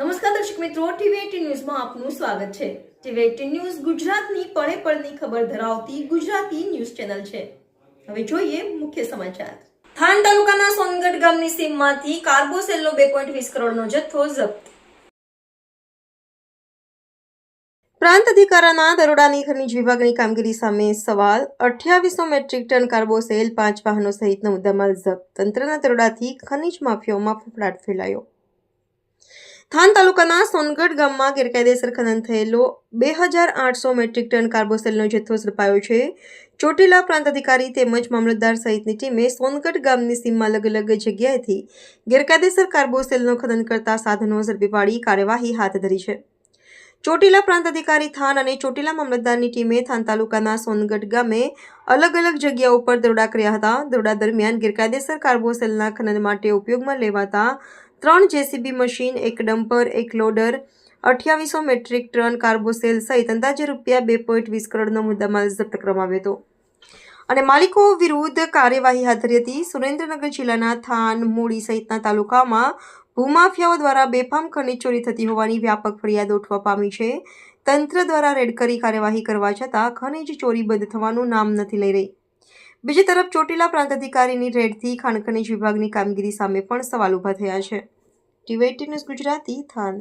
નમસ્કાર દર્શક મિત્રો, ટીવી ન્યૂઝમાં આપનું સ્વાગત છે. ટીવી ન્યૂઝ ગુજરાતની પળે પળની ખબર ધરાવતી ગુજરાતી ન્યૂઝ ચેનલ છે. હવે જોઈએ મુખ્ય સમાચાર. થાન તાલુકાના સોનગઢ ગામની સીમમાંથી કાર્બોસેલનો બે પોઈન્ટ વીસ કરોડનો જથ્થો જપ્ત. પ્રાંત અધિકારીના દરોડાની ખનીજ વિભાગની કામગીરી સામે સવાલ. અઠ્યાવીસો મેટ્રિક ટન કાર્બોસેલ, પાંચ વાહનો સહિતનો મુદ્દામાલ જપ્ત. તંત્રના દરોડાથી ખનીજ માફિયાઓમાં ફફડાટ ફેલાયો. થાન તાલુકાના સોનગઢ ગામમાં ગેરકાયદેસર ખનન થયેલો બે હજાર આઠસો મેટ્રિક ટન કાર્બોસેલનો જથ્થો ઝડપાયો છે. ચોટીલા પ્રાંત અધિકારી તેમજ મામલતદાર સહિતની ટીમે સોનગઢ ગામની સીમમાં અલગ અલગ જગ્યાએથી ગેરકાયદેસર કાર્બોસેલનો ખનન કરતા સાધનો ઝડપી પાડી કાર્યવાહી હાથ ધરી છે. ચોટીલા પ્રાંત અધિકારી થાન અને ચોટીલા મામલતદારની ટીમે થાન તાલુકાના સોનગઢ ગામે અલગ અલગ જગ્યાઓ ઉપર દરોડા કર્યા હતા. દરોડા દરમિયાન ગેરકાયદેસર કાર્બોસેલના ખનન માટે ઉપયોગમાં લેવાતા ત્રણ જેસીબી મશીન, એક ડમ્પર, એક લોડર, અઠ્યાવીસો મેટ્રિક ટન કાર્બોસેલ સહિત અંદાજે રૂપિયા બે પોઈન્ટ વીસ કરોડનો મુદ્દામાલ જપ્ત કરવામાં આવ્યો હતો. અને માલિકો વિરુદ્ધ કાર્યવાહી હાથ ધરી હતી. સુરેન્દ્રનગર જિલ્લાના થાન મૂળી સહિતના તાલુકામાં ભૂમાફિયાઓ દ્વારા બેફામ ખનીજ ચોરી થતી હોવાની વ્યાપક ફરિયાદ ઉઠવા પામી છે. તંત્ર દ્વારા રેડ કરી કાર્યવાહી કરવા છતાં ખનીજ ચોરી બંધ થવાનું નામ નથી લઈ રહી. બીજી તરફ ચોટીલા પ્રાંત અધિકારીની રેડથી ખાણ ખનીજ વિભાગની કામગીરી સામે પણ સવાલ ઊભા થયા છે. TV news Gujarati than.